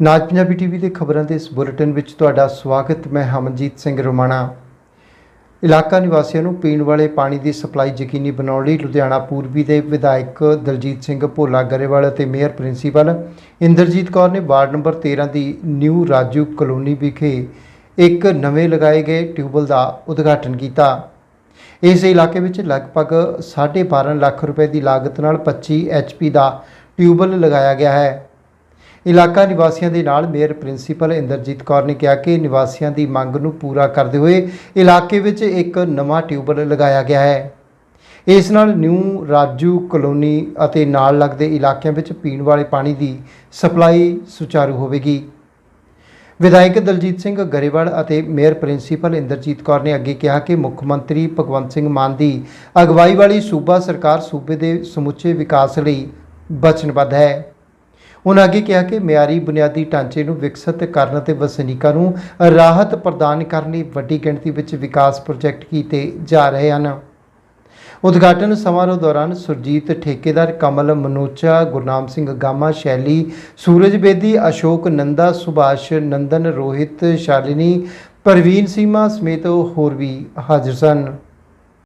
ਨਾਜ Punjabi TV ਦੇ ਖਬਰਾਂ ਦੇ ਇਸ ਬੁਲੇਟਿਨ ਵਿੱਚ ਤੁਹਾਡਾ ਸਵਾਗਤ। ਮੈਂ ਹਮਨਜੀਤ ਸਿੰਘ ਰੋਮਾਣਾ। ਇਲਾਕਾ ਨਿਵਾਸੀਆਂ ਨੂੰ ਪੀਣ ਵਾਲੇ ਪਾਣੀ ਦੀ ਸਪਲਾਈ ਯਕੀਨੀ ਬਣਾਉਣ ਲਈ ਲੁਧਿਆਣਾ ਪੂਰਬੀ ਦੇ ਵਿਧਾਇਕ ਦਲਜੀਤ ਸਿੰਘ, ਭੋਲਾ ਗਰੇਵਾਲ ਅਤੇ ਮੇਅਰ ਪ੍ਰਿੰਸੀਪਲ ਇੰਦਰਜੀਤ ਕੌਰ ਨੇ ਵਾਰਡ ਨੰਬਰ 13 ਦੀ ਨਿਊ ਰਾਜੂ ਕਲੋਨੀ ਵਿਖੇ ਇੱਕ ਨਵੇਂ ਲਗਾਏ ਗਏ ਟਿਊਬਲ ਦਾ ਉਦਘਾਟਨ ਕੀਤਾ। ਇਸ ਇਲਾਕੇ ਵਿੱਚ ਲਗਭਗ 12.5 ਲੱਖ ਰੁਪਏ ਦੀ ਲਾਗਤ ਨਾਲ 25 ਐਚਪੀ ਦਾ ਟਿਊਬਲ ਲਗਾਇਆ ਗਿਆ ਹੈ। ਇਲਾਕਾ ਨਿਵਾਸੀਆਂ ਦੇ ਨਾਲ ਮੇਅਰ ਪ੍ਰਿੰਸੀਪਲ ਇੰਦਰਜੀਤ ਕੌਰ ਨੇ ਕਿਹਾ ਕਿ ਨਿਵਾਸੀਆਂ ਦੀ ਮੰਗ ਨੂੰ ਪੂਰਾ ਕਰਦੇ ਹੋਏ ਇਲਾਕੇ ਵਿੱਚ ਇੱਕ ਨਵਾਂ ਟਿਊਬਲ ਲਗਾਇਆ ਗਿਆ ਹੈ। ਇਸ ਨਾਲ ਨਿਊ, ਰਾਜੂ ਕਲੋਨੀ ਅਤੇ ਨਾਲ ਲੱਗਦੇ ਇਲਾਕਿਆਂ ਵਿੱਚ ਪੀਣ ਵਾਲੇ ਪਾਣੀ ਦੀ ਸਪਲਾਈ ਸੁਚਾਰੂ ਹੋਵੇਗੀ। ਵਿਧਾਇਕ ਦਲਜੀਤ ਸਿੰਘ ਗਰੇਵਾਲ ਅਤੇ ਮੇਅਰ ਪ੍ਰਿੰਸੀਪਲ ਇੰਦਰਜੀਤ ਕੌਰ ਨੇ ਅੱਗੇ ਕਿਹਾ ਕਿ ਮੁੱਖ ਮੰਤਰੀ ਭਗਵੰਤ ਸਿੰਘ ਮਾਨ ਦੀ ਅਗਵਾਈ ਵਾਲੀ ਸੂਬਾ ਸਰਕਾਰ ਸੂਬੇ ਦੇ ਸਮੁੱਚੇ ਵਿਕਾਸ ਲਈ ਵਚਨਬੱਧ ਹੈ। ਉਹਨਾਂ ਅੱਗੇ ਕਿਹਾ ਕਿ ਮਿਆਰੀ ਬੁਨਿਆਦੀ ਢਾਂਚੇ ਨੂੰ ਵਿਕਸਿਤ ਕਰਨ ਅਤੇ ਵਸਨੀਕਾਂ ਨੂੰ ਰਾਹਤ ਪ੍ਰਦਾਨ ਕਰਨ ਲਈ ਵੱਡੀ ਗਿਣਤੀ ਵਿੱਚ ਵਿਕਾਸ ਪ੍ਰੋਜੈਕਟ ਕੀਤੇ ਜਾ ਰਹੇ ਹਨ। ਉਦਘਾਟਨ ਸਮਾਰੋਹ ਦੌਰਾਨ ਸੁਰਜੀਤ ਠੇਕੇਦਾਰ ਕਮਲ ਮਨੋਚਾ, ਗੁਰਨਾਮ ਸਿੰਘ ਗਾਮਾ, ਸ਼ੈਲੀ ਸੂਰਜ ਬੇਦੀ, ਅਸ਼ੋਕ ਨੰਦਾ, ਸੁਭਾਸ਼ ਨੰਦਨ, ਰੋਹਿਤ, ਸ਼ਾਲਿਨੀ, ਪ੍ਰਵੀਨ ਸੀਮਾ ਸਮੇਤ ਹੋਰ ਵੀ ਹਾਜ਼ਰ ਸਨ।